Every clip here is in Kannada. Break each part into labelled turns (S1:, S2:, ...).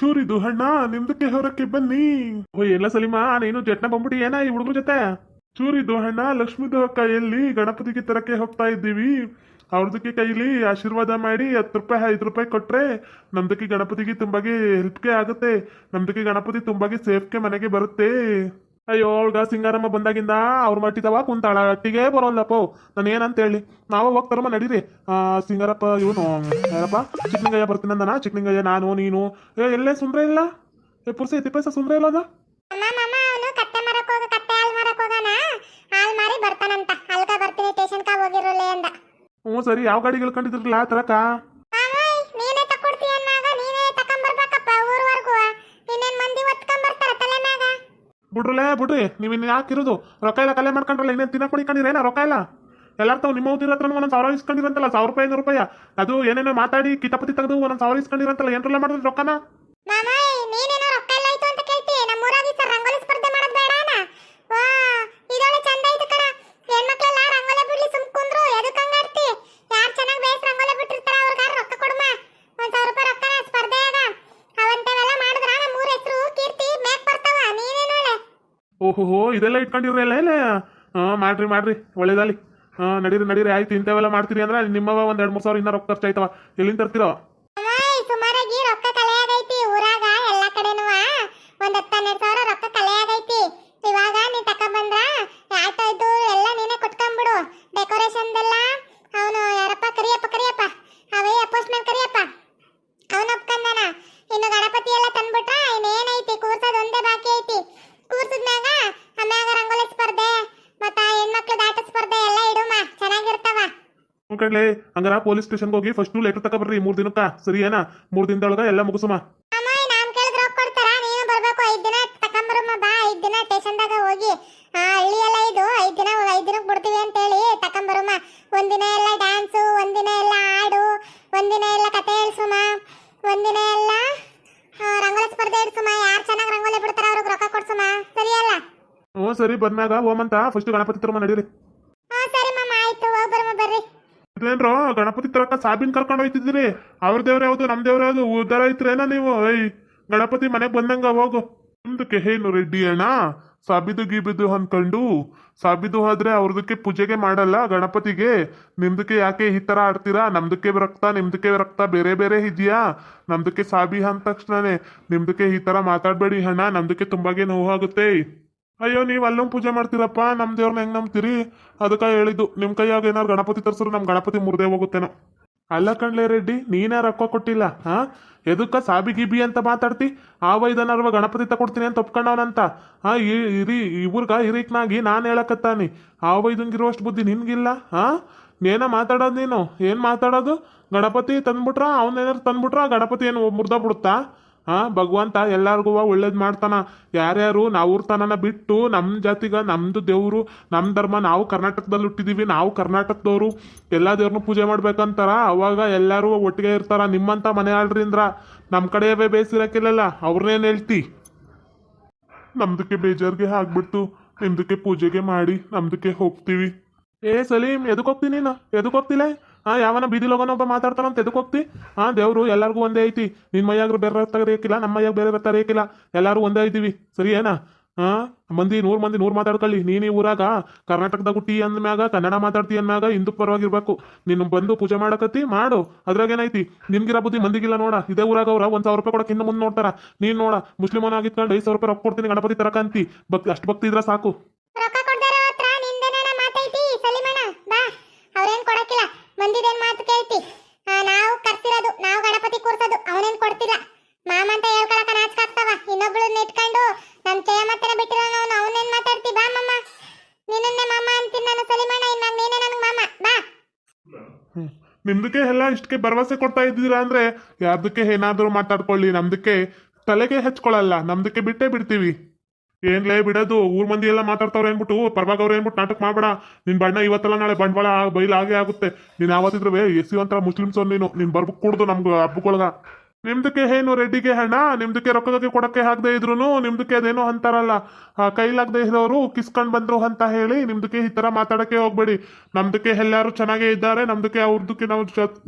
S1: ಚೂರಿದು ಹಣ್ಣ, ನಿಮ್ದಕ್ಕೆ ಹೊರಕ್ಕೆ ಬನ್ನಿ. ಓ ಎಲ್ಲ ಸಲೀಮ, ನೀನು ಜಟ್ನ ಬಂದ್ಬಿಟ್ಟು ಏನ ಈ ಹುಡುಗರ ಜೊತೆ? ಚೂರಿದು ಹಣ್ಣ, ಲಕ್ಷ್ಮೀದು ಕೈಯಲ್ಲಿ ಗಣಪತಿಗೆ ತರಕ್ಕೆ ಹೋಗ್ತಾ ಇದ್ದೀವಿ. ಅವ್ರದಕ್ಕೆ ಕೈಲಿ ಆಶೀರ್ವಾದ ಮಾಡಿ ಹತ್ತು ರೂಪಾಯಿ, ಐದು ರೂಪಾಯಿ ಕೊಟ್ರೆ ನಮ್ದಕ್ಕೆ ಗಣಪತಿಗೆ ತುಂಬಾಗಿ ಹೆಲ್ಪ್ಗೆ ಆಗುತ್ತೆ. ನಮ್ದಕ್ಕೆ ಗಣಪತಿ ತುಂಬಾಗಿ ಸೇಫ್ಗೆ ಮನೆಗೆ ಬರುತ್ತೆ. ಅಯ್ಯೋ ಅವಳ್ಗ ಸಿಂಗಾರಮ್ಮ ಬಂದಾಗಿಂದ ಅವ್ರ ಮಟ್ಟಿದವ ಕುಂತಾಳ ಅಟ್ಟಿಗೆ ಬರೋಲ್ಲಪ್ಪ. ನಾನು ಏನಂತ ಹೇಳಿ ನಾವು ಹೋಗ್ತಾರಮ್ಮ ನಡೀರಿ. ಆ ಸಿಂಗಾರಪ್ಪ ಇವನು ಯಾರಪ್ಪ? ಚಿಕ್ಕಲಿಂಗಯ್ಯ ಬರ್ತೀನಂದನ ಚಿಕ್ಕಲಿಂಗಯ್ಯ ನಾನು ನೀನು. ಏ ಎಲ್ಲೇ ಸುಂದ್ರೆ ಇಲ್ಲ? ಏ ಪುರ್ಸಿ ಐತಿ ಪೈಸ ಸುಂದ್ರೆ ಇಲ್ಲ ಅದ? ಹ್ಞೂ ಸರಿ ಯಾವ
S2: ಗಾಡಿಗಳು ಮರಕ್ ಆ ಕತ್ತೆ
S1: ಬಿಡ್ರಲೇ, ಬಿಡ್ರಿ. ನೀವು ಇನ್ನು ಯಾಕಿರೋದು ರೊಕ್ಕ ಎಲ್ಲ ಕಲೆ ಮಾಡ್ಕೊಂಡ್ರಲ್ಲ, ಇನ್ನೇನು ತಿನ್ನಕ್ಕೆ ಕುಡಿಕೊಂಡಿರೇನ ರೊಕ್ಕ ಇಲ್ಲ ಎಲ್ಲಾರ ನಿಮ್ಮ ಊದಿರ ಹತ್ರ ಒಂದೊಂದು ಸಾವಿರ ಇಸ್ಕೊಂಡಿರಂತಲ್ಲ, ಸಾವಿರ ರೂಪಾಯಿ, ಐನೂರು ರೂಪಾಯಿ. ಅದು ಏನೇನೋ ಮಾತಾಡಿ ಕಿತಾಪತಿ ತೆಗೆದು ಒಂದೊಂದು ಸಾವಿರ ಇಸ್ಕೊಂಡಿರಂತಲ್ಲ, ಏನ್ರಲ್ಲ ಮಾಡಿದ್ರೆ ರೊಕ್ಕನ
S2: ಮಾಮ ನೀನೇನೋ ರೊಕ್ಕ ಎಲ್ಲ ಆಯ್ತು ಅಂತ ಕೇಳ್ತಿ ನಮ್ಮ ಊರಾಗ ಸರ್ ರಂಗೋಲಿ ಸ್ಪರ್ಧೆ ಮಾಡೋದ್ ಬೇಡಾನ ವಾ ಇದೊಳ್ಳೆ ಚಂದ ಐತು ಕಣ ಹೆಣ್ಮಕ್ಳೆಲ್ಲ ರಂಗೋಲಿ ಬಿಡ್ಲಿ ಸುಮ್ ಕುಂದ್ರು ಎದಕ್ ಹಂಗಾಡ್ತಿ ಯಾರ್ ಚೆನ್ನಾಗ್ ಬೇಸ್ ರಂಗೋಲಿ ಬಿಟ್ಟಿರ್ತಾರ ಅವ್ರಿಗಾರ ರೊಕ್ಕ ಕೊಡ್ಮ ಒಂದ್ ಸಾವಿರ ರೂಪಾಯಿ ರೊಕ್ಕನ ಸ್ಪರ್ಧೆಯಾಗ ಅವಂತವೆಲ್ಲ ಮಾಡಿದ್ರ ನಮ್ಮ ಊರ ಹೆಸರು ಕೀರ್ತಿ ಮೇಕ್ ಬರ್ತಾವ ನೀನೇನೋಳೆ
S1: ಓಹೋ, ಇದೆಲ್ಲ ಇಟ್ಕೊಂಡಿರಲ್ಲ ಇಲ್ಲ ಹಾಂ, ಮಾಡ್ರಿ ಮಾಡ್ರಿ ಒಳ್ಳೇದಲ್ಲಿ ಹಾಂ, ನಡೀರಿ ನಡೀರಿ, ಆಯ್ತು, ಇಂಥವೆಲ್ಲ ಮಾಡ್ತೀರಿ ಅಂದ್ರೆ ನಿಮ್ಮವ ಒಂದು ಎರಡು ಮೂರು ಸಾವಿರ ಇನ್ನೂ ರೊಕ್ಕ ಖರ್ಚು ಆಯ್ತವ ಎಲ್ಲಿಂದ ತರ್ತೀರೋ?
S2: ಸುಮಾರಾಗಿ ರೊಕ್ಕ ಕಲೆಯಾಗೈತಿ, ಊರಾಗ, ಎಲ್ಲ ಕಡೆನುವ ಒಂದು ಹತ್ತು ಹನ್ನೆರಡು ಸಾವಿರ ರೊಕ್ಕ ಕಲೆಯಾಗೈತಿ. ಇವಾಗ ನೀ ತಕೊಂಬಂದ್ರ ಆಟೋ ಇದು ಎಲ್ಲ ನೀನೇ ಕೊಟ್ಕೊಂಬಿಡು. ಡೆಕೋರೇಷನ್ದೆಲ್ಲ, ಅವನು ಯಾರಪ್ಪ, ಕರಿಯಪ್ಪ ಕರಿಯಪ್ಪ. ಅವೇ, ಅಪೋಸ್ಟ್ಮೆಂಟ್ ಕರಿಯಪ್ಪ. ಅವನು ಒಪ್ಕಂದನ ಇನ್ನು ಗಣಪತಿ ಎಲ್ಲ ತಂದ್ಬಿಟ್ರ ಇನ್ನೇನೈತಿ ಕೂರ್ಸೋದ್ ಒಂದೇ ಬಾಕಿ ಐತಿ ಕೂರ್ಸಿದ್ಮ್ಯಾಗ ಆಮ್ಯಾಗ ರಂಗೋಲಿ ಸ್ಪರ್ಧೆ ಮತ್ತ ಹೆಣ್ಮಕ್ಳದ ಆಟ ಸ್ಪರ್ಧೆ ಎಲ್ಲ ಇಡುಮ ಚೆನ್ನಾಗಿರ್ತಾವ
S1: ಕಡ್ಲೆ ಹಂಗಾರ ಪೊಲೀಸ್ ಸ್ಟೇಷನ್ಗೆ ಹೋಗಿ ಫಸ್ಟ್ ಲೆಟರ್ ತಗೊಬರ್ರಿ ಮೂರ್ ದಿನಕ್ಕ. ಸರಿ ಏನ ಮೂರು ದಿನದೊಳಗ ಎಲ್ಲ ಮುಗಿಸುಮ.
S2: ಎಲ್ಲ ಒಂದಿನ ಎಲ್ಲ ಡ್ಯಾನ್ಸು ಒಂದಿನ ಎಲ್ಲ ಹಾಡು ಒಂದಿನ ಎಲ್ಲ ಕತೆ ಹೇಳ್ಸುಮ. ಒಂದಿನ ಎಲ್ಲ ಆ, ರಂಗೋಲಿ ಸ್ಪರ್ಧೆ ಇಡ್ಸುಮ. ಯಾರು ಚೆನ್ನಾಗಿ ರಂಗೋಲಿ ಬಿಡ್ತಾರ ಅವ್ರಿಗೆ ರೊಕ್ಕ ಕೊಡ್ಸುಮ. ಸರಿಯಲ್ಲ?
S1: ಹ್ಞೂ ಸರಿ ಬಂದಾಗ ಹೋಮಂತ. ಫಸ್ಟ್ ಗಣಪತಿ ತರಮ ನಡೀರಿ
S2: ಹಾ ಸರಿ ಮಮ್ಮ ಆಯ್ತು ಹೋಗಿ ಬರಮ್ಮ ಬರ್ರಿ
S1: ಇದೇನ್ರೋ ಗಣಪತಿ ತರಕ ಸಾಬಿನ್ ಕರ್ಕೊಂಡು ಹೋಯ್ತಿದ್ದೀರಿ. ಅವ್ರ ದೇವ್ರ ಯಾವ್ದು ನಮ್ ದೇವ್ರ ಯಾವ್ದು ಉದ್ದಾರ ಐತ್ರೇನ ನೀವು? ಐ ಗಣಪತಿ ಮನೆಗೆ ಬಂದಂಗ ಹೋಗು. ನಿಮ್ದಕ್ಕೆ ಏನು ರೆಡ್ಡಿ ಅಣ್ಣ? ಸಾಬಿದು ಗೀಬಿದು ಅನ್ಕೊಂಡು ಸಾಬಿದು ಆದ್ರೆ ಅವ್ರದಕ್ಕೆ ಪೂಜೆಗೆ ಮಾಡಲ್ಲ ಗಣಪತಿಗೆ. ನಿಮ್ದಕ್ಕೆ ಯಾಕೆ ಈ ತರ ಆಡ್ತೀರಾ? ನಮ್ದಕ್ಕೆ ರಕ್ತ ನಿಮ್ದಕ್ಕೆ ರಕ್ತ ಬೇರೆ ಬೇರೆ ಇದೆಯಾ? ನಮ್ದಕ್ಕೆ ಸಾಬಿ ಅಂದ ತಕ್ಷಣನೇ. ನಿಮ್ದಕ್ಕೆ ಈ ತರ ಮಾತಾಡಬೇಡಿ ಅಣ್ಣ. ನಮ್ದಕ್ಕೆ ತುಂಬಾಗೆ ನೋವಾಗುತ್ತೆ ಅಯ್ಯೋ, ನೀವು ಅಲ್ಲೊಂದು ಪೂಜೆ ಮಾಡ್ತೀರಪ್ಪ ನಮ್ಮ ದೇವ್ರನ್ನ ಹೆಂಗ್ ನಂಬ್ತೀರಿ? ಅದಕ್ಕೆ ಹೇಳಿದ್ದು ನಿಮ್ಮ ಕೈಯಾಗ ಏನಾರು ಗಣಪತಿ ತರ್ಸಿದ್ರು ನಮ್ಮ ಗಣಪತಿ ಮುರ್ದೇ ಹೋಗುತ್ತೇನೋ. ಅಲ್ಲ ಕಣ್ಲೆ ರೆಡ್ಡಿ, ನೀನೇ ರೊಕ್ಕ ಕೊಟ್ಟಿಲ್ಲ, ಹಾ? ಎದಕ್ಕ ಸಾಬಿ ಗಿಬಿ ಅಂತ ಮಾತಾಡ್ತಿ? ಆ ವೈದನರ್ವ ಗಣಪತಿ ತಕೊಡ್ತೀನಿ ಅಂತ ಒಪ್ಕೊಂಡವನಂತ. ಹಾಂ ಇರಿ ಇವ್ರಗ ಹಿರಿಕ್ನಾಗಿ ನಾನು ಹೇಳಕತ್ತಾನಿ. ಆ ವೈದಂಗಿರುವಷ್ಟು ಬುದ್ಧಿ ನಿನ್ಗಿಲ್ಲ, ಹಾ? ಏನ ಮಾತಾಡೋದು ನೀನು? ಏನು ಮಾತಾಡೋದು? ಗಣಪತಿ ತಂದ್ಬಿಟ್ರ ಅವನೇನಾರು ತಂದ್ಬಿಟ್ರ, ಗಣಪತಿ ಏನು ಮುರ್ದ ಬಿಡುತ್ತಾ ಹಾ, ಭಗವಂತ ಎಲ್ಲಾರ್ಗೂ ಒಳ್ಳೇದ್ ಮಾಡ್ತಾನ. ಯಾರ್ಯಾರು ನಾವು ತನನ ಬಿಟ್ಟು ನಮ್ಮ ಜಾತಿಗ, ನಮ್ದು ದೇವರು ನಮ್ಮ ಧರ್ಮ ನಾವು ಕರ್ನಾಟಕದಲ್ಲಿ ಹುಟ್ಟಿದೀವಿ, ನಾವು ಕರ್ನಾಟಕದವರು, ಎಲ್ಲ ದೇವ್ರನ್ನೂ ಪೂಜೆ ಮಾಡ್ಬೇಕಂತಾರ. ಅವಾಗ ಎಲ್ಲರೂ ಒಟ್ಟಿಗೆ ಇರ್ತಾರ. ನಿಮ್ಮಂತ ಮನೆ ಆಳ್ರಿಂದ್ರ ನಮ್ಮ ಕಡೆಯವೇ ಬೇಸಿರಕ್ಕಿಲ್ಲಲ್ಲ ಅವ್ರನ್ನೇನು ಹೇಳ್ತಿ? ನಮ್ದಕ್ಕೆ ಬೇಜಾರ್ಗೆ ಆಗ್ಬಿಡ್ತು. ನಿಮ್ದಕ್ಕೆ ಪೂಜೆಗೆ ಮಾಡಿ, ನಮ್ದಕ್ಕೆ ಹೋಗ್ತೀವಿ. ಏ ಸಲೀಂ ಎದಕ್ಕೆ ಹೋಗ್ತೀನಿ ನೀನು? ಎದಕ್ಕೆ ಹೋಗ್ತಿಲ್ಲ ಹಾ ಯಾವನ ಬೀದಿ ಲೋಗನ ಒಬ್ಬ ಮಾತಾಡ್ತಾನಂತ ಎದಕ್ಕೆ ಹೋಗ್ತಿ? ಆ, ದೇವ್ರು ಎಲ್ಲಾರ್ಗೂ ಒಂದೇ ಐತಿ. ನಿನ್ ಮೈಯಾಗ್ರು ಬೇರೆ ತಗದೇಕಿಲ್ಲ ನಮ್ಮ ಮೈಯಾಗ ಬೇರೆ ರಕ್ತ ರೇಕಿಲ್ಲ ಎಲ್ಲಾರು ಒಂದೇ ಇದ್ದೀವಿ ಸರಿ ಏನಾ ಹಾ ಮಂದಿ ನೂರ್ ಮಂದಿ ನೂರ್ ಮಾತಾಡ್ಕೊಳ್ಳಿ. ನೀನ್ ಈ ಊರಾಗ ಕರ್ನಾಟಕದಾಗ ಹುಟ್ಟಿ ಅಂದ್ಮ್ಯಾಗ ಕನ್ನಡ ಮಾತಾಡ್ತಿ ಅಂದ್ಮ್ಯಾಗ ಹಿಂದೂ ಪರವಾಗಿರ್ಬೇಕು. ನೀನು ಬಂದು ಪೂಜೆ ಮಾಡಕತ್ತಿ, ಮಾಡು. ಅದ್ರಾಗ ಏನೈತಿ ನಿನ್ಗಿರ ಬುದ್ಧಿ ಮಂದಿಗಿಲ್ಲ ನೋಡ. ಇದೇ ಊರಾಗ ಅವ್ರ ಒಂದ್ ಸಾವಿರ ರೂಪಾಯಿ ಕೊಡಕ್ಕೆ ಇನ್ನು ಮುಂದೆ ನೋಡ್ತಾರ. ನೀನ್ ನೋಡ ಮುಸ್ಲಿಮನ ಆಗಿತ್ಕೊಂಡು ಐದು ಸಾವಿರ ರೂಪಾಯಿ ರೊಕ್ಕ ಕೊಡ್ತೀನಿ ಗಣಪತಿ ತರಕಂತಿ. ಭಕ್ತಿ ಅಷ್ಟು ಭಕ್ತಿ ಇದ್ರ ಸಾಕು.
S2: ಮಂದಿದೇನ್ ಮಾತು ಕೇಳ್ತಿ? ನಾವು ಕರ್ತಿರೋದು ನಾವು ಗಣಪತಿ ಕೂರ್ಸೋದು, ಅವನೇನ್ ಕೊಡ್ತಿಲ್ಲ. ಮಾಮ ಅಂತ ಹೇಳ್ಕೊಳಕ ನಾಚ್ಕಾಗ್ತಾವ. ಇನ್ನೊಬ್ಳನ್ನ ಇಟ್ಕೊಂಡು ನಮ್ ಚಯ ಮಾತ್ರ ಬಿಟ್ಟಿರೋ ಅವನು ಅವನೇನ್ ಮಾತಾಡ್ತಿ? ಬಾ ಮಮ್ಮ ನಿನ್ನನ್ನೇ ಮಾಮ ಅಂತೀನಿ ನಾನು, ಸಲಿಮಣ್ಣ ಇನ್ನ ನೀನೇ ನನಗೆ ಮಾಮ. ಬಾ.
S1: ನಿಮ್ದಕ್ಕೆ ಎಲ್ಲ ಇಷ್ಟಕ್ಕೆ ಭರವಸೆ ಕೊಡ್ತಾ ಇದ್ದೀರಾ ಅಂದ್ರೆ ಯಾರ್ದಕ್ಕೆ ಏನಾದರೂ ಮಾತಾಡ್ಕೊಳ್ಳಿ, ನಮ್ದಕ್ಕೆ ತಲೆಗೆ ಹಚ್ಕೊಳ್ಳಲ್ಲ ನಮ್ದಕ್ಕೆ ಬಿಟ್ಟೇ ಬಿಡ್ತೀವಿ. ಏನ್ಲೇ ಬಿಡೋದು, ಊರ್ ಮಂದಿ ಎಲ್ಲ ಮಾತಾಡ್ತಾವ್ರೆ ಏನ್ಬಿಟ್ಟು ಪರವಾಗಿ ಅವ್ರು ಏನ್ಬಿಟ್ಟು ನಾಟಕ ಮಾಡಬೇಡ. ನಿನ್ ಬಣ್ಣ ಇವತ್ತಲ್ಲ ನಾಳೆ ಬಂಡವಾಳ ಬೈಲ್ ಆಗೇ ಆಗುತ್ತೆ. ನೀನ್ ಯಾವತ್ತಿದ್ರು ಎಸಿ ಒಂಥರ ಮುಸ್ಲಿಮ್ಸ್ ನೀನು, ನಿನ್ ಬರ್ಬೇಕು ಕೂಡ್ದು ನಮ್ಗೆ ಹಬ್ಬಗಳ್ಗ ನಿಮ್ದಕ್ಕೆ ಏನು ರೆಡ್ಡಿಗೆ ಹಣ? ನಿಮ್ದಕ್ಕೆ ರೊಕ್ಕಕ್ಕೆ ಕೊಡಕ್ಕೆ ಹಾಕದೆ ಇದ್ರು ನಿಮ್ದಕ್ಕೆ ಅದೇನೋ ಅಂತಾರಲ್ಲ. ಕೈಲಾಗದೆ ಇರೋರು ಕಿಸ್ಕೊಂಡ್ ಬಂದ್ರು ಅಂತ ಹೇಳಿ, ನಿಮ್ದಕ್ಕೆ ಈ ತರ ಮಾತಾಡಕ್ಕೆ ಹೋಗ್ಬೇಡಿ. ನಮ್ದಕ್ಕೆ ಎಲ್ಲಾರು ಚೆನ್ನಾಗೇ ಇದ್ದಾರೆ, ನಮ್ದಕ್ಕೆ ಅವ್ರದಕ್ಕೆ ನಾವು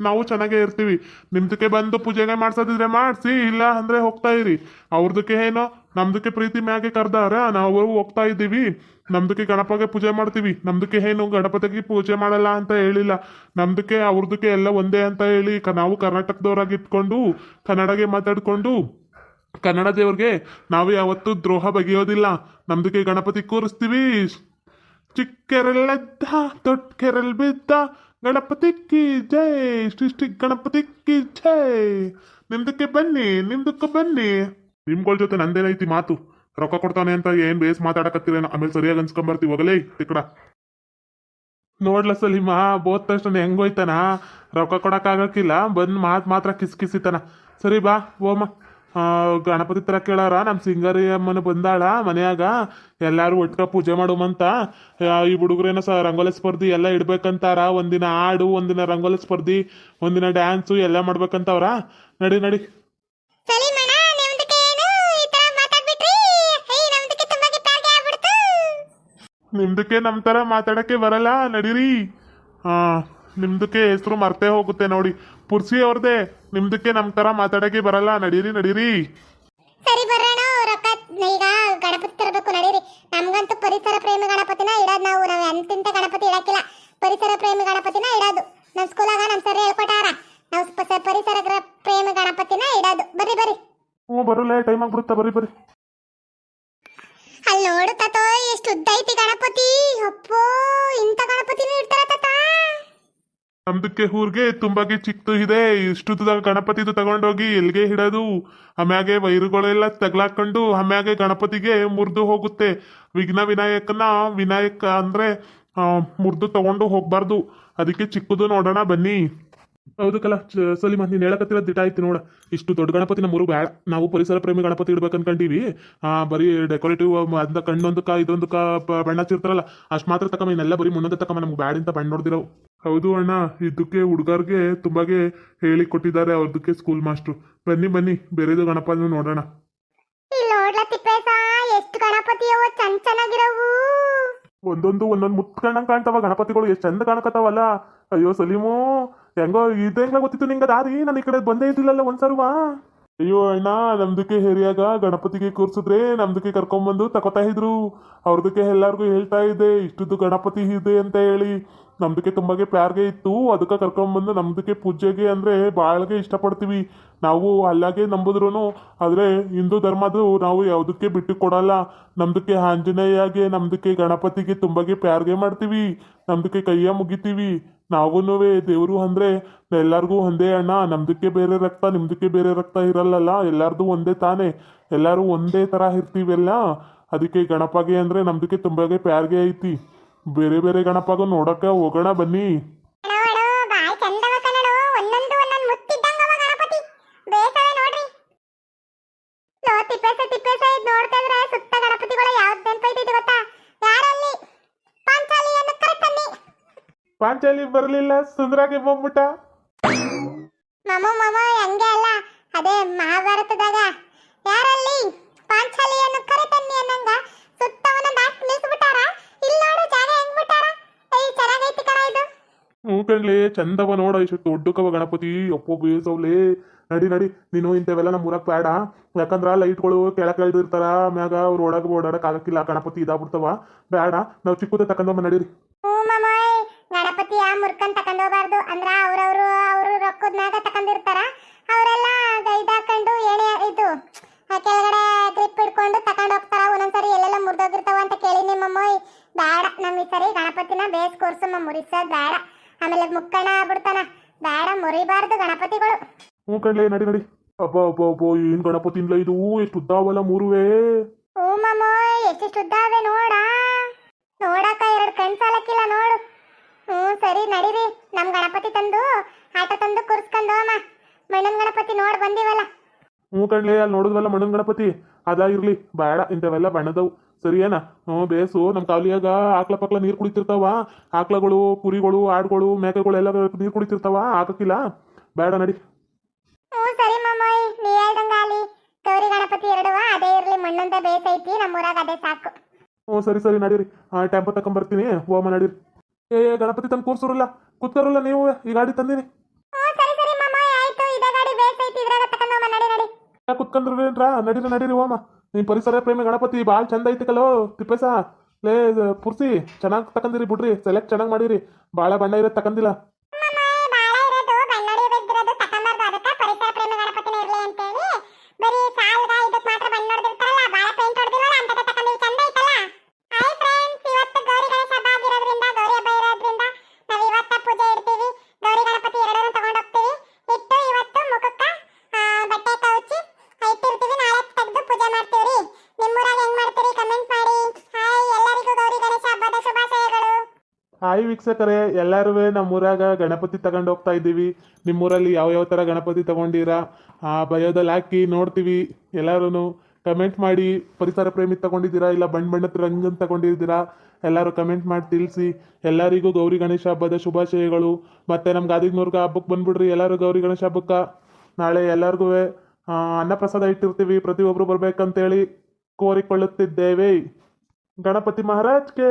S1: ನಾವು ಚೆನ್ನಾಗೇ ಇರ್ತೀವಿ. ನಿಮ್ದಕ್ಕೆ ಬಂದು ಪೂಜೆಗೆ ಮಾಡ್ಸೋದಿದ್ರೆ ಮಾಡಿಸಿ, ಇಲ್ಲ ಅಂದ್ರೆ ಹೋಗ್ತಾ ಇರಿ. ಅವ್ರದಕ್ಕೆ ಏನೋ ನಮ್ದಕ್ಕೆ ಪ್ರೀತಿ ಮ್ಯಾಗೆ ಕರ್ದಾರ, ನಾವು ಹೋಗ್ತಾ ಇದ್ದೀವಿ. ನಮ್ದಕ್ಕೆ ಗಣಪಗೆ ಪೂಜೆ ಮಾಡ್ತೀವಿ. ನಮ್ದಕ್ಕೆ ಏನು ಗಣಪತಿಗೆ ಪೂಜೆ ಮಾಡಲ್ಲ ಅಂತ ಹೇಳಿಲ್ಲ. ನಮ್ದಕ್ಕೆ, ಅವ್ರದಕ್ಕೆ ಎಲ್ಲ ಒಂದೇ ಅಂತ ಹೇಳಿ ನಾವು ಕರ್ನಾಟಕದವ್ರಾಗಿ ಇಟ್ಕೊಂಡು ಕನ್ನಡಗೆ ಮಾತಾಡ್ಕೊಂಡು, ಕನ್ನಡ ದೇವ್ರಿಗೆ ನಾವು ಯಾವತ್ತೂ ದ್ರೋಹ ಬಗೆಯೋದಿಲ್ಲ. ನಮ್ದಕ್ಕೆ ಗಣಪತಿ ಕೂರಿಸ್ತೀವಿ. ಚಿಕ್ಕೆರಲ್ಲೆದ್ದ ದೊಡ್ಡ ಬಿದ್ದ, ಗಣಪತಿ ಕಿ ಜೈ ಶ್ರೀ ಗಣಪತಿ ಕಿ ಜೈ. ನಿಮ್ದಕ್ಕೆ ಬನ್ನಿ ನಿಮ್ದಕ್ಕೆ ಬನ್ನಿ. ನಿಮ್ಗಳ ಜೊತೆ ನಂದೇನೈತಿ ಮಾತು? ರೊಕ್ಕ ಕೊಡ್ತಾನೆ ಅಂತ ಏನ್ ಬೇಸ್ ಮಾತಾಡಕತ್ತಿರೇನ ಆಮೇಲೆ ಸರಿಯಾಗಿ ಅನ್ಸ್ಕೊಂಬರ್ತಿ ಹೋಗಲೇ ತಿಕ್ಕಡ. ನೋಡ್ಲ ಸಲೀಮಾ ಬೋದ್ ತಕ್ಷಣ ಹೆಂಗೋಯ್ತಾನ ರೊಕ್ಕ ಕೊಡಕ್ಕಾಗಕ್ಕಿಲ್ಲ ಬಂದ್ ಮಾತ್ ಮಾತ್ರ ಕಿಸ್ ಕಿಸಿತಾನ. ಸರಿ ಬಾ ಓಮ ಗಣಪತಿ ತರ ಕೇಳಾರ? ನಮ್ಮ ಸಿಂಗರಿ ಅಮ್ಮನ ಬಂದಾಳ ಮನೆಯಾಗ. ಎಲ್ಲಾರು ಒಟ್ಕ ಪೂಜೆ ಮಾಡುಮಂತ. ಆ, ಈ ಹುಡುಗರೇನ ಸ ರಂಗೋಲಿ ಸ್ಪರ್ಧಿ ಎಲ್ಲ ಇಡ್ಬೇಕಂತಾರ. ಒಂದಿನ ಹಾಡು ಒಂದಿನ ರಂಗೋಲಿ ಸ್ಪರ್ಧಿ ಒಂದಿನ ಡ್ಯಾನ್ಸು ಎಲ್ಲ ಮಾಡ್ಬೇಕಂತವ್ರ. ನಡಿ ನಡಿ
S2: ಸಲೀಮಣ್ಣ ನಿಮ್ದಕ್ಕೆ ಏನು ಈ ತರ ಮಾತಾಡ್ಬಿಟ್ರಿ ಹೇ ನಮ್ದಕ್ಕೆ ತುಂಬಾ ಗಿಟ್ಟಾಗಿ ಆಗ್ಬಿಡ್ತು
S1: ನಿಮ್ದಕ್ಕೆ ನಮ್ಮ ಥರ ಮಾತಾಡಕ್ಕೆ ಬರಲ್ಲ ನಡೀರಿ. ಹಾಂ ನಿಮ್ದಕ್ಕೆ ಹೆಸರು ಮರ್ತೇ ಹೋಗುತ್ತೆ ನೋಡಿ. ಪುರ್ಸಿ ಅವ್ರದೇ ನಿಮ್ದಕ್ಕೆ ನಮ್ಮ ಥರ ಮಾತಾಡಕ್ಕೆ ಬರಲ್ಲ ನಡೀರಿ ನಡೀರಿ.
S2: ಸರಿ ಬರೋಣ ರೊಕ್ಕ ಈಗ ಗಣಪತಿ ತರಬೇಕು ನಡೀರಿ. ನಮ್ಗಂತೂ ಪರಿಸರ ಪ್ರೇಮಿ ಗಣಪತಿನ ಇಡೋದು ನಾವು. ನಾವು ಎಂತಿಂತ ಗಣಪತಿ ಇಡಕ್ಕಿಲ್ಲ. ಪರಿಸರ ಪ್ರೇಮಿ ಗಣಪತಿನ ಇಡೋದು. ನಮ್ಮ ಸ್ಕೂಲಾಗ ನಮ್ಮ ಸರ್ ಹೇಳ್ಕೊಟ್ಟಾರ. ನಾವು ಪರಿಸರ ಪ್ರೇಮಿ ಗಣಪತಿನ ಇಡೋದು. ಬರ್ರಿ ಬರ್ರಿ.
S1: ಹ್ಞೂ ಬರಲ್ಲ ಟೈಮ್ ಆಗ್ಬಿಡುತ್ತಾ ಬರ್ರಿ ಬರ್ರಿ.
S2: ಅಲ್ಲಿ ನೋಡು ತಾತ, ಎಷ್ಟು ಉದ್ದ ಐತಿ ಗಣಪತಿ. ಅಪ್ಪೋ ಗಣಪತಿನೂ ಇಡ್ತಾರ ತಾತ.
S1: ಊರ್ಗೆ ತುಂಬಾಗೆ ಚಿಕ್ಕದು ಇದೆ. ಇಷ್ಟುದಾಗ ಗಣಪತಿದು ತಗೊಂಡೋಗಿ ಎಲ್ಲಿಗೆ ಹಿಡೋದು ಆಮ್ಯಾಗೆ ವೈರುಗಳೆಲ್ಲ ತಗ್ಲಾಕೊಂಡು ಆಮ್ಯಾಗೆ ಗಣಪತಿಗೆ ಮುರಿದು ಹೋಗುತ್ತೆ. ವಿಘ್ನ ವಿನಾಯಕನ, ವಿನಾಯಕ ಅಂದ್ರೆ ಮುರಿದು ತಗೊಂಡು ಹೋಗ್ಬಾರ್ದು. ಅದಕ್ಕೆ ಚಿಕ್ಕದು ನೋಡೋಣ ಬನ್ನಿ. ಹೌದು ಕಲ ಮತ್ತೆ ಸಲೀಮ ನೀನು ಹೇಳಕತ್ತಿರೋ ದಿಟ ಆಯ್ತು ನೋಡ. ಇಷ್ಟು ದೊಡ್ಡ ಗಣಪತಿ ನಮ್ಮೂರು ಬೇಡ ನಾವು ಪರಿಸರ ಪ್ರೇಮಿ ಗಣಪತಿ ಇಡ್ಬೇಕು ಅನ್ಕೊಂಡೀವಿ ಆ, ಬರೀ ಡೆಕೋರೇಟಿವ್ ಅದ ಕಣ್ಣೊಂದು ಕ ಇದೊಂದು ಬಣ್ಣ ಹಚ್ಚಿರ್ತಾರಲ್ಲ ಅಷ್ಟು ಮಾತ್ರ ತಕಮ ಇನ್ನೆಲ್ಲ ಬರೀ ಮುಂದೊಂದು ತಕಮ್ಮ ನಮ್ಗೆ ಬ್ಯಾಡ ಅಂತ ಬಣ್ಣ ನೋಡ್ದಿರವು. ಹೌದು ಅಣ್ಣ ಇದಕ್ಕೆ ಹುಡುಗರ್ಗೆ ತುಂಬಾಗೆ ಹೇಳಿ ಕೊಟ್ಟಿದ್ದಾರೆ ಅವ್ರದಕ್ಕೆ ಸ್ಕೂಲ್ ಮಾಸ್ಟ್ರು ಬನ್ನಿ ಬನ್ನಿ ಬೇರೆದು ಗಣಪತಿ ನೋಡೋಣ.
S2: ಇಲ್ಲಿ ನೋಡ್ಲ ತಿಪ್ಪೇಸ ಎಷ್ಟು ಗಣಪತಿ ಚಂದ ಚೆನ್ನಾಗಿರವು.
S1: ಒಂದೊಂದು ಒಂದೊಂದು ಮುತ್ಕಂಡಂಗ್ ಕಾಣ್ತಾವ ಗಣಪತಿಗಳು ಎಷ್ಟು ಚಂದ ಕಾಣಕತ್ತಾವಲ್ಲ. ಅಯ್ಯೋ ಸಲೀಮು ಹೆಂಗೋ ಇದಂಗ ಗೊತ್ತಿತ್ತು ನಿಂಗ ದಾರಿ? ನಾನು ಈ ಕಡೆ ಬಂದೇ ಇದ್ದಿಲ್ಲಲ್ಲ ಒಂದ್ಸರ್ವಾ? ಅಯ್ಯೋ ಅಣ್ಣ, ನಮ್ದಕ್ಕೆ ಹೇರಿಯಾಗ ಗಣಪತಿಗೆ ಕೂರ್ಸಿದ್ರೆ ನಮ್ದಕ್ಕೆ ಕರ್ಕೊಂಬಂದು ತಗೋತಾ ಇದ್ರು. ಅವ್ರದಕ್ಕೆ ಎಲ್ಲಾರ್ಗು ಹೇಳ್ತಾ ಇದ್ದೆ ಇಷ್ಟದ್ದು ಗಣಪತಿ ಇದೆ ಅಂತ ಹೇಳಿ. ನಮ್ದಕ್ಕೆ ತುಂಬಾಗೆ ಪ್ಯಾರ್ಗೆ ಇತ್ತು, ಅದಕ್ಕೆ ಕರ್ಕೊಂಬಂದು ನಮ್ದಕ್ಕೆ ಪೂಜೆಗೆ ಅಂದ್ರೆ ಬಾಳ್ಗೆ ಇಷ್ಟಪಡ್ತೀವಿ. ನಾವು ಅಲ್ಲಾಗೆ ನಂಬುದ್ರು ಆದ್ರೆ ಹಿಂದೂ ಧರ್ಮದ ನಾವು ಯಾವುದಕ್ಕೆ ಬಿಟ್ಟು ಕೊಡಲ್ಲ. ನಮ್ದಕ್ಕೆ ಆಂಜನೇಯಗೆ, ನಮ್ದಕ್ಕೆ ಗಣಪತಿಗೆ ತುಂಬಾಗೆ ಪ್ಯಾರ್ಗೆ ಮಾಡ್ತೀವಿ. ನಮ್ದಕ್ಕೆ ಕೈಯ ಮುಗಿತೀವಿ. ನಾವೂನುವೆ ದೇವರು ಅಂದ್ರೆ ಎಲ್ಲರಿಗೂ ಒಂದೇ ಅಣ್ಣ, ನಮ್ದಕ್ಕೆ ಬೇರೆ ರಕ್ತ, ನಿಮ್ದಕ್ಕೆ ಬೇರೆ ರಕ್ತ ಇರಲ್ಲಲ್ಲ, ಎಲ್ಲಾರ್ದು ಒಂದೇ ತಾನೇ, ಎಲ್ಲಾರು ಒಂದೇ ತರ ಇರ್ತೀವೆಲ್ಲ? ಅದಕ್ಕೆ ಗಣಪಗೆ ಅಂದ್ರೆ ನಮ್ದಕ್ಕೆ ತುಂಬಾಗೆ ಪ್ಯಾರ್ಗೆ ಐತಿ. ಬೇರೆ ಬೇರೆ ಗಣಪಗೂ ನೋಡೋಕೆ ಹೋಗೋಣ ಬನ್ನಿ
S2: ಅಣೋ ಅಣೋ ಬಾಯ್ ಚಂದವ ಕಣೋ ಒಂದೊಂದು ಒಂದೊಂದು ಮುತ್ತಿದ್ದಂಗವ ಗಣಪತಿ ಬೇಸವೆ ನೋಡ್ರಿ ಲೋ ತಿಪ್ಪೇಸ ತಿಪ್ಪೇಸ ಇದ್ ನೋಡ್ತಾ ಇದ್ರೆ ಸುತ್ತ ಗಣಪತಿಗಳ ಯಾವ್ದು ನೆನ್ಪೈತೈತಿ ಗೊತ್ತಾ ಯಾರಲ್ಲಿ ಪಾಂಚಾಲಿಯನ್ನು ಕರೆತನ್ನಿ
S1: ಪಾಂಚಾಲಿ ಬರ್ಲಿಲ್ಲ ಸುಂದ್ರಾಗಿ ಬಂದ್ಬಿಟ್ಟ.
S2: ಮಮ ಮಮ ಹಂಗೆ ಅಲ್ಲ? ಅದೇ ಮಹಾಭಾರತದಾಗ. ಯಾರಲ್ಲಿ? ಪಾಂಚಾಲಿಯನ್ನು ಅನ್ನಂಗ ನಿಲ್ಸ್ಬಿಟ್ಟಾರ? ಇಲ್ಲಿ ನೋಡು ಜಾಗ ಹೆಂಗ್ ಬಿಟ್ಟಾರ? ಏಯ್ ಚೆನ್ನಾಗೈತಿ ಕಣ ಇದು.
S1: ಹ್ಞೂ ಕಣ್ಲಿ ಚಂದವ ನೋಡ ಇಷ್ಟು ದೊಡ್ಡಕವ ಗಣಪತಿ. ಅಪ್ಪೋ ಬೇಸವ್ಲೇ. ನಡಿ ನಡಿ ನೀನು ಇಂಥವೆಲ್ಲ ನಮ್ಮ ಊರಾಗ ಬೇಡ. ಯಾಕಂದ್ರ ಲೈಟ್ಗಳು ಕೆಳಗೆ ಇಳಿದಿರ್ತಾರ ಮ್ಯಾಗ ಅವ್ರು ಒಳಗೆ ಓಡಾಡಕ್ ಆಗಕ್ಕಿಲ್ಲ ಗಣಪತಿ ಇದಾಗ್ಬಿಡ್ತವ. ಬೇಡ ನಾವು ಚಿಕ್ಕದ ತಕೊಂಡಮ್ಮ ನಡೀರಿ.
S2: ಗಣಪತಿಯ ಮುರ್ಕನ್ ತಕೊಂಡೋಗ್ಬಾರ್ದು ಅಂದ್ರ ಅವ್ರವ್ರು ಅವರು ರೊಕ್ಕದ ಮ್ಯಾಗ ತಕೊಂಡಿರ್ತಾರ ಅವರೆಲ್ಲ ಇದಾಕೊಂಡು ಎಣೆ ಇದು ಆ ಕೆಳಗಡೆ ಗ್ರಿಪ್ ಹಿಡ್ಕೊಂಡು ತಕೊಂಡ್ ಹೋಗ್ತಾರ. ಒಂದೊಂದ್ಸರಿ ಎಲ್ಲೆಲ್ಲ ಮುರಿದೋಗಿರ್ತಾವ ಅಂತ ಕೇಳಿ ನಿಮ್ಮಮ್ಮೋಯ್ ಬೇಡ ನಮ್ ಈ ಸರಿ ಗಣಪತಿನ ಬೇಸ್ ಕೋರ್ಸು ಮುರಿಸೋದ್ ಬೇಡ ಆಮೇಲೆ ಮುಕ್ಕಣ ಆಗ್ಬಿಡ್ತಾನ. ಬೇಡ ಮುರಿಬಾರ್ದು ಗಣಪತಿಗಳು.
S1: ಹ್ಞೂ ಕಣ್ಲಿ ನಡಿ ನಡಿ. ಅಬ್ಬ ಅಬ್ಬ ಅಪ್ಪ ಏನ್ ಗಣಪತಿ ಇಲ್ಲ ಇದು? ಎಷ್ಟು ಉದ್ದಾವಲ್ಲ ಮೂರುವೆ?
S2: ಹ್ಞೂ ಮಾಮ ಎಷ್ಟೆಷ್ಟು ಉದ್ದ ಅವೆ ನೋಡ. ನೋಡಕ್ಕ ಎರಡು ಕಣ್ ಸಾಲಕ್ಕಿಲ್ಲ ನೋಡು. ಹ್ಞೂ ಸರಿ ನಡೀರಿ. ನಮ್ಮ ಗಣಪತಿ ತಂದು ಆಟ ತಂದು ಕುರ್ಸ್ಕೊಂಡು ಅಮ್ಮ ಮಣ್ಣನ್ ಗಣಪತಿ ನೋಡ್ ಬಂದಿವಲ್ಲ.
S1: ಹ್ಞೂ ಕಣ್ಲಿ ಅಲ್ಲಿ ನೋಡಿದ್ವಲ್ಲ ಮಣ್ಣನ್ ಗಣಪತಿ? ಅದ ಇರ್ಲಿ ಬೇಡ ಇಂಥವೆಲ್ಲ ಬಣ್ಣದವು. ಸರಿ ಏನ ಹ್ಞೂ ಬೇಸು ನಮ್ಮ ಕಾವಲಿಯಾಗ ಆಕ್ಳ ಪಕ್ಲ ನೀರು ಕುಡಿತಿರ್ತಾವ. ಆಕ್ಳಗಳು ಕುರಿಗಳು ಆಡುಗಳು ಮೇಕೆಗಳು ಎಲ್ಲ ನೀರು ಕುಡಿತಿರ್ತಾವ ಹಾಕಕ್ಕಿಲ್ಲ? ಬೇಡ ನಡಿ.
S2: ಹ್ಞೂ ಸರಿ ಮಾಮೋಯ್ ನೀ ಹೇಳ್ದಂಗ ಅಲ್ಲಿ ಗೌರಿ ಗಣಪತಿ ಎರಡುವ ಅದೇ ಇರ್ಲಿ ಮಣ್ಣಂತ ಬೇಸೈತಿ ನಮ್ಮೂರಾಗ ಅದೇ ಸಾಕು.
S1: ಹ್ಞೂ ಸರಿ ಸರಿ ನಡೀರಿ. ಆ ಟೆಂಪೋ ತಗೊಂಬರ್ತೀನಿ ಹೋಮ ನಡೀರಿ. ಏ ಗಣಪತಿ ತಂದು ಕೂರ್ಸೋರಲ್ಲ. ಕೂತ್ಕೋರಲ್ಲ ನೀವು ಈ ಗಾಡಿ ತಂದೀನಿ. ಕುತ್ಕೊಂಡ್ರೇನ್ರಾ ನಡೀರಿ ನಡೀರಿ ಹೋಮ ನಿಮ್ಮ ಪರಿಸರ ಪ್ರೇಮಿ ಗಣಪತಿ ಭಾಳ ಚಂದ ಐತಿ ಕಲೋ ತಿಪ್ಪೇಸ. ಲೇ ಪುರ್ಸಿ ಚೆನ್ನಾಗಿ ತಕಂದಿರಿ ಬಿಡ್ರಿ ಸೆಲೆಕ್ಟ್ ಚೆನ್ನಾಗಿ ಮಾಡಿರಿ. ಭಾಳ ಬಣ್ಣ ಇರೋದು ತಕಂದಿಲ್ಲ
S2: ಮಾಮೋಯ್ ಬಾಳ ಇರೋದು ಬಣ್ಣಡಿ ಬಿದ್ದಿರೋದು ತಕೊಂಬಾರ್ದು ಅದಕ್ಕ ಪರಿಸರ ಪ್ರೇಮಿ ಗಣಪತಿನ ಇರ್ಲಿ ಅಂತೇಳಿ ಬರೀ ಸಾಲ್ಗ ಇದಕ್ ಮಾತ್ರ ಬಣ್ಣ ಹೊಡೆದಿರ್ತಾರಲ್ಲ ಬಾಳ ಪೇಂಟ್ ಹೊಡೆದಿರಲ್ಲ ಅಂತ ತಕೊಂಡ್ವಿ ಚಂದ ಐತಲ್ಲ ಹಾಯ್ ಫ್ರೆಂಡ್ಸ್ ಇವತ್ತು ಗೌರಿ ಗಣೇಶ ಹಬ್ಬ ಆಗಿರೋದ್ರಿಂದ ಗೌರಿ ಹಬ್ಬ ಇರೋದ್ರಿಂದ ನಾವ್ ಇವತ್ತ ಪೂಜೆ ಇಡ್ತೀವಿ ಗೌರಿ ಗಣಪತಿ ಎರಡನ್ನೂ ತಗೊಂಡ್ ಹೋಗ್ತೀವಿ ಇಟ್ಟು ಇವತ್ತು ಮುಖಕ್ಕ ಆ, ಬಟ್ಟೆ ಕೌಚಿ ಇಟ್ಟಿರ್ತೀವಿ ನಾಳೆ ತೆಗೆದು ಪೂಜೆ ಮಾಡ್ತೀವ್ರಿ ನಿಮ್ಮೂರಾಗ ಹೆಂಗ್ ಮಾಡ್ತೀರಿ ಕಮೆಂಟ್ ಮಾಡಿ ಹಾಯ್ ಎಲ್ಲರಿಗೂ ಗೌರಿ ಗಣೇಶ ಹಬ್ಬದ ಶುಭಾಶಯಗಳು
S1: ಹಾಯ್ ವೀಕ್ಷಕರೇ ಎಲ್ಲರೂ ನಮ್ಮೂರಾಗ ಗಣಪತಿ ತಗೊಂಡು ಹೋಗ್ತಾ ಇದ್ದೀವಿ. ನಿಮ್ಮೂರಲ್ಲಿ ಯಾವ ಯಾವ ಥರ ಗಣಪತಿ ತಗೊಂಡಿರಾ? ಆ, ಬಯೋದಲ್ಲಿ ಹಾಕಿ ನೋಡ್ತೀವಿ. ಎಲ್ಲರೂ ಕಮೆಂಟ್ ಮಾಡಿ, ಪರಿಸರ ಪ್ರೇಮಿ ತಗೊಂಡಿದ್ದೀರಾ ಇಲ್ಲ ಬಣ್ಣ ಬಣ್ಣದ ರಂಗನ್ ತಗೊಂಡಿದ್ದೀರಾ? ಎಲ್ಲರೂ ಕಮೆಂಟ್ ಮಾಡಿ ತಿಳಿಸಿ. ಎಲ್ಲರಿಗೂ ಗೌರಿ ಗಣೇಶ ಹಬ್ಬದ ಶುಭಾಶಯಗಳು. ಮತ್ತು ನಮ್ಮ ಗಾದಿಗ್ನೂರ್ಗ ಹಬ್ಬಕ್ಕೆ ಬಂದ್ಬಿಡ್ರಿ. ಎಲ್ಲರೂ ಗೌರಿ ಗಣೇಶ ಹಬ್ಬಕ್ಕೆ. ನಾಳೆ ಎಲ್ಲರಿಗೂ ಅನ್ನಪ್ರಸಾದ ಇಟ್ಟಿರ್ತೀವಿ. ಪ್ರತಿಯೊಬ್ಬರು ಬರಬೇಕಂತೇಳಿ ಕೋರಿಕೊಳ್ಳುತ್ತಿದ್ದೇವೆ. ಗಣಪತಿ ಮಹಾರಾಜ್ಗೆ